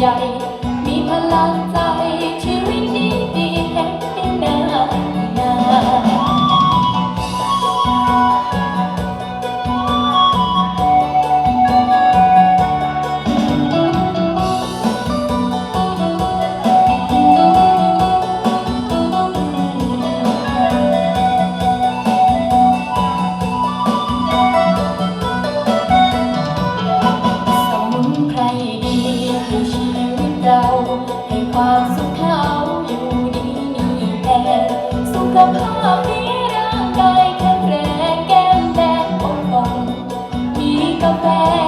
ใหญ่ มีพลังใจ Oh.